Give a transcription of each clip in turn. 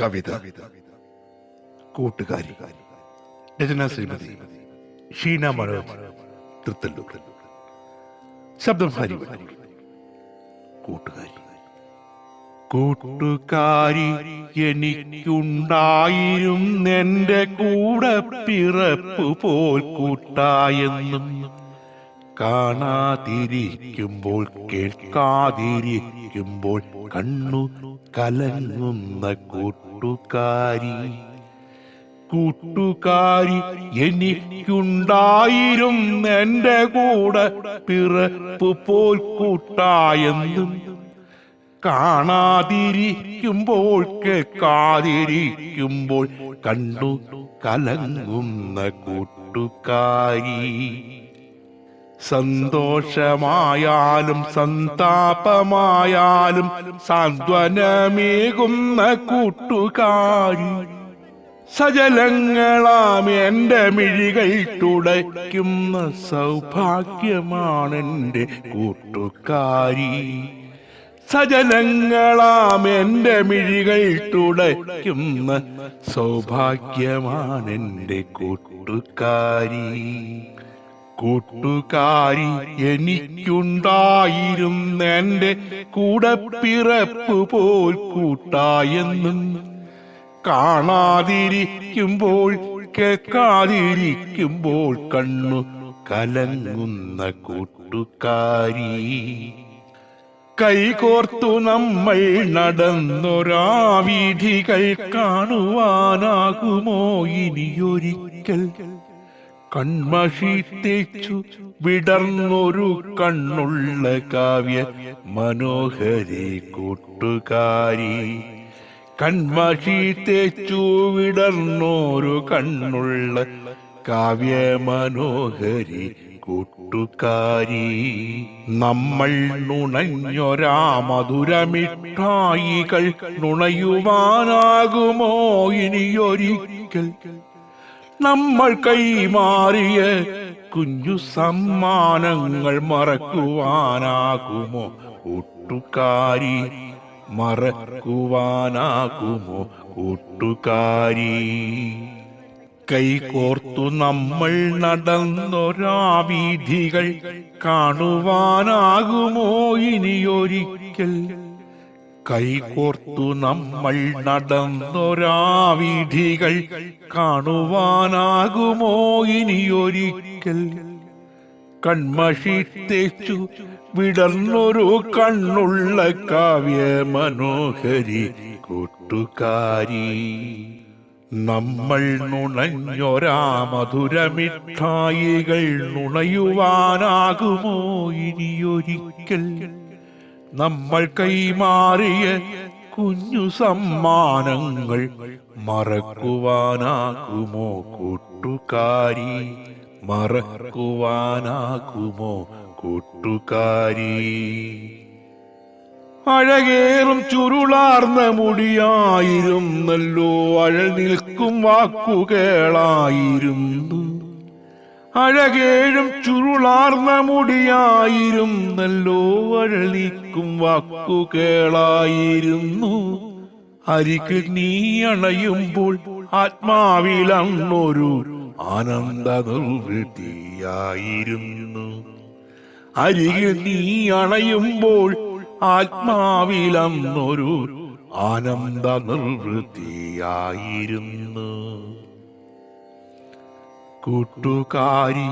കവിത കൂട്ടുകാരി രചന ശ്രീമതി ഷീന മനോജ് തൃത്തല്ലൂർ. ശബ്ദം ഹരി കൂട്ടുകാരി കൂട്ടുകാരി എനിക്കുണ്ടായിരുന്നെന്റെ കൂടെ പിറപ്പ് പോൽ കൂട്ടായെന്നും കാണാതിരിക്കുമ്പോൾ കേൾക്കാതിരിക്കുമ്പോൾ കണ്ണു കലങ്ങുന്ന കൂട്ടുകാരി. കൂട്ടുകാരി എനിക്കുണ്ടായിരും എന്റെ കൂടെ പിറപ്പ് പോൽ കൂട്ടായെന്നും. കാണാതിരിക്കുമ്പോൾ കേൾക്കാതിരിക്കുമ്പോൾ കണ്ടു കലങ്ങുന്ന കൂട്ടുകാരി. സന്തോഷമായാലും സന്താപമായാലും സാന്ത്വനമേകുന്ന കൂട്ടുകാരി. സജലങ്ങളാം എന്റെ മിഴികൾ തുടയ്ക്കുന്ന സൗഭാഗ്യമാണെന്റെ കൂട്ടുകാരി. സജലങ്ങളാം എന്റെ മിഴികൾ തുടയ്ക്കുന്ന സൗഭാഗ്യമാണെന്റെ കൂട്ടുകാരി. കൂട്ടുകാരി എനിക്കുണ്ടായിരുന്നെന്റെ കൂടെ പിറപ്പ് പോൽ കൂട്ടായെന്നും കാണാതിരിക്കുമ്പോൾ കേൾക്കാതിരിക്കുമ്പോൾ കണ്ണു കലങ്ങുന്ന കൂട്ടുകാരി. കൈകോർത്തു നമ്മൾ നടന്നൊരാ വിധികൾ കാണുവാനാകുമോ ഇനിയൊരിക്കൽ? കൺമഷി തേച്ചു വിടർന്നൊരു കണ്ണുള്ള കാവ്യ മനോഹരി കൂട്ടുകാരി. കൺമഷി തേച്ചു വിടർന്നൊരു കണ്ണുള്ള കാവ്യ മനോഹരി കൂട്ടുകാരി. നമ്മൾ നുണഞ്ഞൊരാ മധുരമിഠായികൾ നുണയുവാനാകുമോ ഇനിയൊരിക്കൽ? നമ്മൾ കൈമാറിയ കുഞ്ഞു സമ്മാനങ്ങൾ മറക്കുവാനാകുമോ? ഒട്ടുകാരി മറക്കുവാനാകുമോ? കൂട്ടുകാരി കൈകോർത്തു നമ്മൾ നടന്നൊരാ വീഥികൾ കാണുവാനാകുമോ ഇനിയൊരിക്കൽ? കൈകോർത്തു നമ്മൾ നടന്നൊരാവിധികൾ കാണുവാനാകുമോ ഇനിയൊരിക്കൽ? കൺമഷി തേച്ചു വിടർന്നൊരു കണ്ണുള്ള കാവ്യ മനോഹരി കൂട്ടുകാരി. നമ്മൾ നുണഞ്ഞൊരാ മധുരമിഠായികൾ നുണയുവാനാകുമോ ഇനിയൊരിക്കൽ? നമ്മൾ കൈമാറിയ കുഞ്ഞു സമ്മാനങ്ങൾ മറക്കുവാനാകുമോ കൂട്ടുകാരി? മറക്കുവാനാകുമോ കൂട്ടുകാരി? അഴകേറും ചുരുളാർന്ന മുടിയായിരുന്നല്ലോ. അഴ നിൽക്കും വാക്കുകേളായിരുന്നു. അഴകേഴും ചുരുളാർന്ന മുടിയായിരുന്നല്ലോ അഴലിക്കും വാക്കുകേളായിരുന്നു. അരികിൽ നീ അണയുമ്പോൾ ആത്മാവിലന്നൊരു ആനന്ദ നിർവൃത്തിയായിരുന്നു അരികിൽ നീ അണയുമ്പോൾ ആത്മാവിലന്നൊരു ആനന്ദ നിർവൃത്തിയായിരുന്നു കൂട്ടുകാരി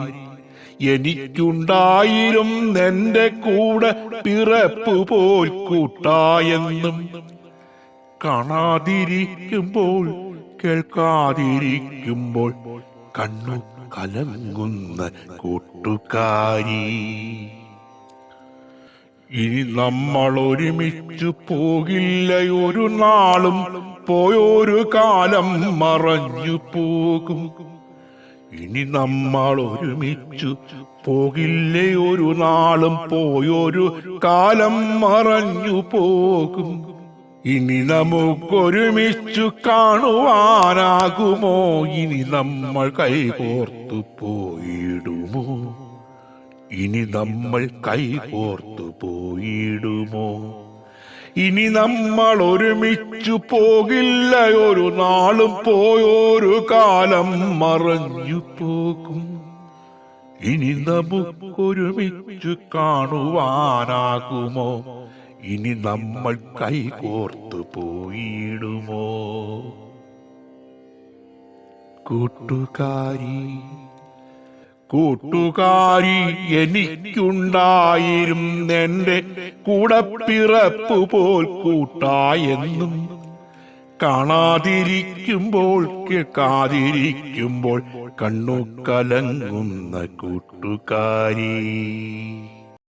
എനിക്കുണ്ടായിരും നിന്റെ കൂടെ പിറപ്പു പോൽ കൂട്ടായെന്നും കാണാതിരിക്കുമ്പോൾ കേൾക്കാതിരിക്കുമ്പോൾ കണ്ണു കലങ്ങുന്ന കൂട്ടുകാരി. ഇനി നമ്മൾ ഒരുമിച്ചു പോകില്ല ഒരു നാളും പോയൊരു കാലം മറഞ്ഞു പോകും. ഇനി നമ്മൾ ഒരുമിച്ചു പോകില്ലേ ഒരു നാളും പോയൊരു കാലം മറഞ്ഞു പോകും. ഇനി നമുക്കൊരുമിച്ചു കാണുവാനാകുമോ? ഇനി നമ്മൾ കൈകോർത്തു പോയിടുമോ? ഇനി നമ്മൾ കൈകോർത്തു പോയിടുമോ? ഇനി നമ്മൾ ഒരുമിച്ചു പോകില്ല. ഒരു നാളും പോയൊരു കാലം മറഞ്ഞു പോകും. ഇനി നമുക്കൊരുമിച്ചു കാണുവാനാകുമോ? ഇനി നമ്മൾ കൈകോർത്തു പോയിടുമോ? കൂട്ടുകാരി കൂട്ടുകാരി എനിക്കുണ്ടായിരുന്നെന്റെ കൂടപ്പിറപ്പ് പോൽ കൂട്ടായെന്നും കാണാതിരിക്കുമ്പോൾ കേൾക്കാതിരിക്കുമ്പോൾ കണ്ണു കലങ്ങുന്ന കൂട്ടുകാരി.